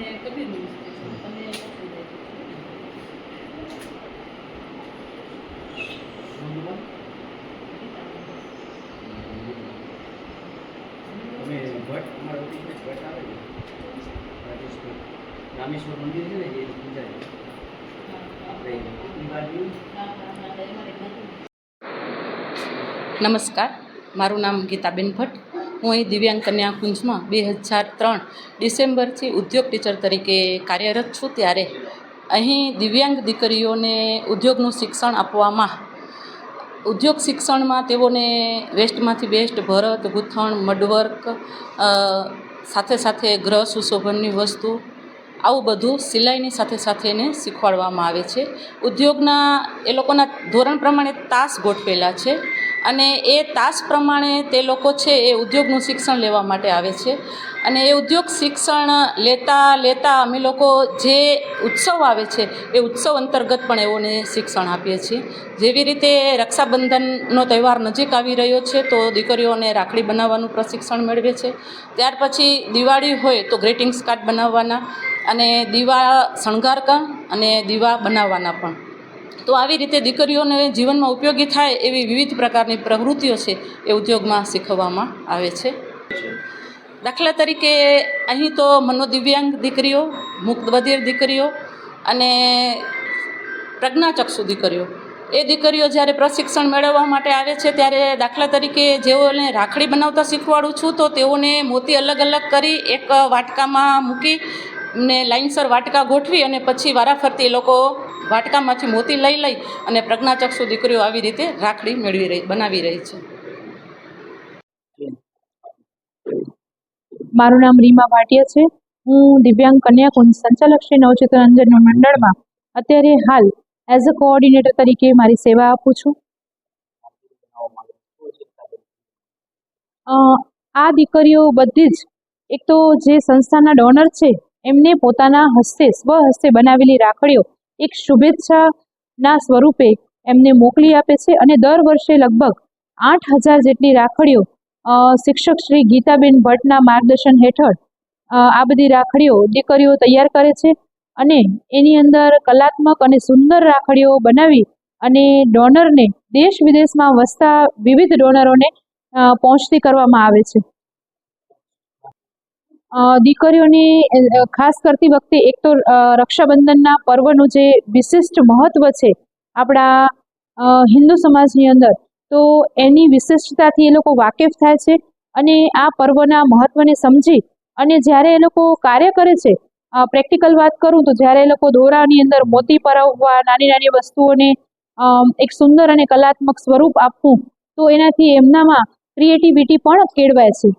કબીર તમે રાજેશભાઈ રામેશ્વર મંદિર છે ને એ નમસ્કાર. મારું નામ ગીતાબેન ભટ્ટ. હું અહીં દિવ્યાંગ કન્યા કુંજમાં બે હજાર ત્રણ ડિસેમ્બરથી ઉદ્યોગ ટીચર તરીકે કાર્યરત છું ત્યારે અહીં દિવ્યાંગ દીકરીઓને ઉદ્યોગનું શિક્ષણ આપવામાં ઉદ્યોગ શિક્ષણમાં તેઓને વેસ્ટમાંથી બેસ્ટ ભરત, ગૂંથણ, મડવર્ક સાથે સાથે ગ્રહ સુશોભનની વસ્તુ, આવું બધું સિલાઈની સાથે સાથે એને શીખવાડવામાં આવે છે. ઉદ્યોગના એ લોકોના ધોરણ પ્રમાણે તાસ ગોઠવેલા છે. અને એ તાસ પ્રમાણે તે લોકો છે એ ઉદ્યોગનું શિક્ષણ લેવા માટે આવે છે. અને એ ઉદ્યોગ શિક્ષણ લેતા લેતા અમે લોકો જે ઉત્સવ આવે છે, એ ઉત્સવ અંતર્ગત પણ એઓને શિક્ષણ આપીએ છીએ. જેવી રીતે રક્ષાબંધનનો તહેવાર નજીક આવી રહ્યો છે, તો દીકરીઓને રાખડી બનાવવાનું પ્રશિક્ષણ મેળવે છે. ત્યાર પછી દિવાળી હોય તો ગ્રીટિંગ્સ કાર્ડ બનાવવાના અને દીવા શણગારકા અને દીવા બનાવવાના પણ. તો આવી રીતે દીકરીઓને જીવનમાં ઉપયોગી થાય એવી વિવિધ પ્રકારની પ્રવૃત્તિઓ છે એ ઉદ્યોગમાં શીખવવામાં આવે છે. દાખલા તરીકે અહીં તો મનોદિવ્યાંગ દીકરીઓ, મુક્ત બધિર દીકરીઓ અને પ્રજ્ઞાચક્ષુ દીકરીઓ. એ દીકરીઓ જ્યારે પ્રશિક્ષણ મેળવવા માટે આવે છે ત્યારે દાખલા તરીકે જેઓને રાખડી બનાવતા શીખવાડું છું તો તેઓને મોતી અલગ અલગ કરી એક વાટકામાં મૂકી ને લાઇનસર વાટકા ગોઠવી અને પછી વારાફરતી એ લોકો વાટકામાંથી મોતી લઈ લઈ અને પ્રજ્ઞાચક્ષુ દીકરીઓ આવી રીતે રાખડી મેળવી રહી, બનાવી રહી છે. મારું નામ રીમા ભાટિયા છે. હું દિવ્યાંગ કન્યા કુંજ સંચાલક શ્રી મંડળમાં અત્યારે હાલ એઝ અ કોઓર્ડિનેટર તરીકે મારી સેવા આપું છું. આ દીકરીઓ બધી જ એક તો જે સંસ્થાના ડોનર છે, એમને પોતાના હસ્તે સ્વહસ્તે બનાવેલી રાખડીઓ એક શુભેચ્છાના સ્વરૂપે એમને મોકલી આપે છે અને દર વર્ષે લગભગ આઠ હજાર જેટલી રાખડીઓ શિક્ષક શ્રી ગીતાબેન ભટ્ટના માર્ગદર્શન હેઠળ આ બધી રાખડીઓ, દીકરીઓ તૈયાર કરે છે અને એની અંદર કલાત્મક અને સુંદર રાખડીઓ બનાવી અને ડોનરને દેશ વિદેશમાં વસતા વિવિધ ડોનરોને પહોંચતી કરવામાં આવે છે. દીકરીઓની ખાસ કરતી વખતે એક તો રક્ષાબંધનના પર્વનું જે વિશિષ્ટ મહત્ત્વ છે આપણા હિન્દુ સમાજની અંદર, તો એની વિશિષ્ટતાથી એ લોકો વાકેફ થાય છે અને આ પર્વના મહત્ત્વને સમજી અને જ્યારે એ લોકો કાર્ય કરે છે પ્રેક્ટિકલ વાત કરું તો જ્યારે એ લોકો દોરાની અંદર મોતી પરાવવા, નાની નાની વસ્તુઓને એક સુંદર અને કલાત્મક સ્વરૂપ આપવું, તો એનાથી એમનામાં ક્રિએટિવિટી પણ કેળવાય છે.